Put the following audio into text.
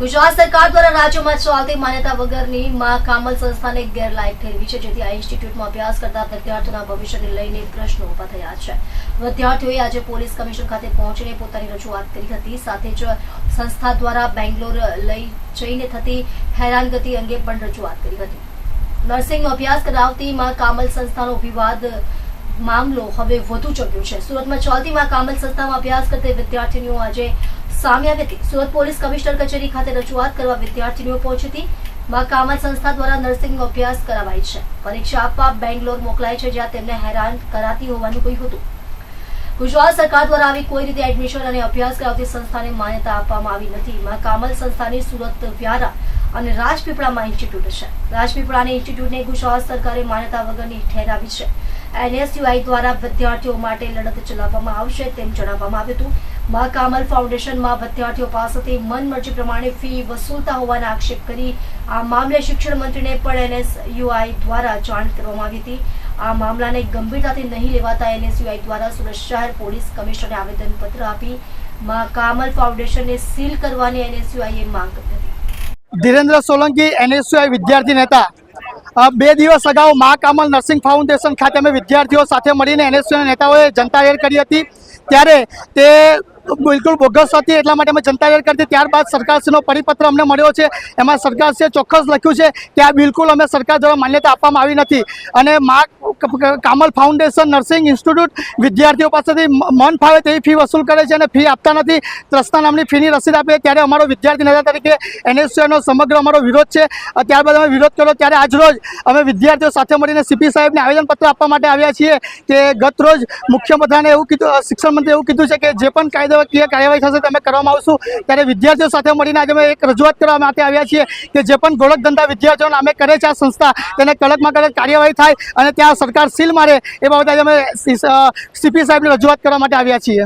ગુજરાત સરકાર દ્વારા રાજ્યમાં ચાલતી માન્યતા વગરની માં કામલ સંસ્થાને ગેરલાયક ઠેરવી છે, જેથી આ ઇન્સ્ટિટ્યૂટમાં અભ્યાસ કરતા વિદ્યાર્થીઓના ભવિષ્યને લઈને પ્રશ્નો ઊભા થયા છે. વિદ્યાર્થીઓએ આજે પોલીસ કમિશન ખાતે પહોંચીને પોતાની રજૂઆત કરી હતી. સાથે જ સંસ્થા દ્વારા બેંગ્લોર લઈ જઈને થતી હેરાનગતિ અંગે પણ રજૂઆત કરી હતી. નર્સિંગનો અભ્યાસ કરાવતી માં કામલ સંસ્થાનો વિવાદ મામલો હવે વધુ ચગ્યો છે. સુરતમાં ચાલતી માં કામલ સંસ્થામાં અભ્યાસ કરતી વિદ્યાર્થીનીઓ આજે સામે આવી હતી સુરત પોલીસ કમિશનર કચેરી ખાતે રજૂઆત કરવા વિદ્યાર્થીનીઓ પહોંચી હતી. માં કામલ સંસ્થા દ્વારા નર્સિંગનો અભ્યાસ કરાવાય છે. પરીક્ષા આપવા બેંગ્લોર મોકલાય છે જ્યાં તેમને હેરાન કરાતી હોવાનું કહ્યું હતું. ગુજરાત સરકાર દ્વારા આવી કોઈ રીતે એડમિશન અને અભ્યાસ કરાવતી સંસ્થાને માન્યતા આપવામાં આવી નથી. માં કામલ સંસ્થાની સુરત વ્યારા અને રાજપીપળામાં ઇન્સ્ટિટ્યૂટ છે. રાજપીપળાની ઇન્સ્ટિટ્યૂટને ગુજરાત સરકારે માન્યતા વગરની ઠેરાવી છે. એનએસયુઆઈ દ્વારા વિદ્યાર્થીઓ માટે લડત ચલાવવામાં આવશે તેમ જણાવવામાં આવ્યું હતું. મા કામલ ફાઉન્ડેશનમાં વિદ્યાર્થીઓ પાસેથી મનમરજી પ્રમાણે ફી વસૂલતા હોવાના આક્ષેપ કરી આ મામલે શિક્ષણ મંત્રીને પણ એનએસયુઆઈ દ્વારા જાણ કરવામાં આવી હતી. આ મામલાને ગંભીરતાથી નહીં લેવાતા એનએસયુઆઈ દ્વારા સુરત શહેર પોલીસ કમિશનરને આવેદનપત્ર આપી મા કામલ ફાઉન્ડેશનને સીલ કરવાની એનએસયુઆઈએ માંગ કરી હતી. ધીરેન્દ્ર સોલંકી, એનએસયુઆઈ વિદ્યાર્થી નેતા. બે દિવસ અગાઉ મા કામલ નર્સિંગ ફાઉન્ડેશન ખાતે અમે વિદ્યાર્થીઓ સાથે મળીને એનએસયુના નેતાઓએ જનતા રેડ કરી હતી. ત્યારે તે બિલકુલ બોગસ હતી એટલા માટે અમે જનતા રેડ કરી હતી ત્યારબાદ સરકારશ્રીનો પરિપત્ર અમને મળ્યો છે. એમાં સરકારશ્રીએ ચોક્કસ લખ્યું છે કે આ બિલકુલ અમે સરકાર દ્વારા માન્યતા આપવામાં આવી નથી. અને મા કામલ ફાઉન્ડેશન નર્સિંગ ઇન્સ્ટિટ્યૂટ વિદ્યાર્થીઓ પાસેથી મન ફાવે તેવી ફી વસૂલ કરે છે અને ફી આપતા નથી. ત્રસ્તા નામની ફીની રસીદ આપે ત્યારે અમારો વિદ્યાર્થી નેતા તરીકે એનએસયુનો સમગ્ર અમારો વિરોધ છે. ત્યારબાદ અમે વિરોધ કર્યો. ત્યારે આજરોજ અમે વિદ્યાર્થીઓ સાથે મળીને સીપી સાહેબને આવેદનપત્ર આપવા માટે આવ્યા છીએ કે ગત રોજ મુખ્યમંત્રીને એવું કીધું અ, શિક્ષણ મંત્રીએ એવું કીધું છે કે જે પણ કાયદાકીય કાર્યવાહી થશે તમે કરવામાં આવશું. ત્યારે વિદ્યાર્થીઓ સાથે મળીને આજે અમે એક રજૂઆત કરવા માટે આવ્યા છીએ કે જે પણ ગોળક ધંધા વિદ્યાર્થીઓ અમે કરે છે આ સંસ્થા, તેને કડકમાં કડક કાર્યવાહી થાય અને ત્યાં સરકાર સીલ મારે એ બાબતે આજે અમે સીપી સાહેબની રજૂઆત કરવા માટે આવ્યા છીએ.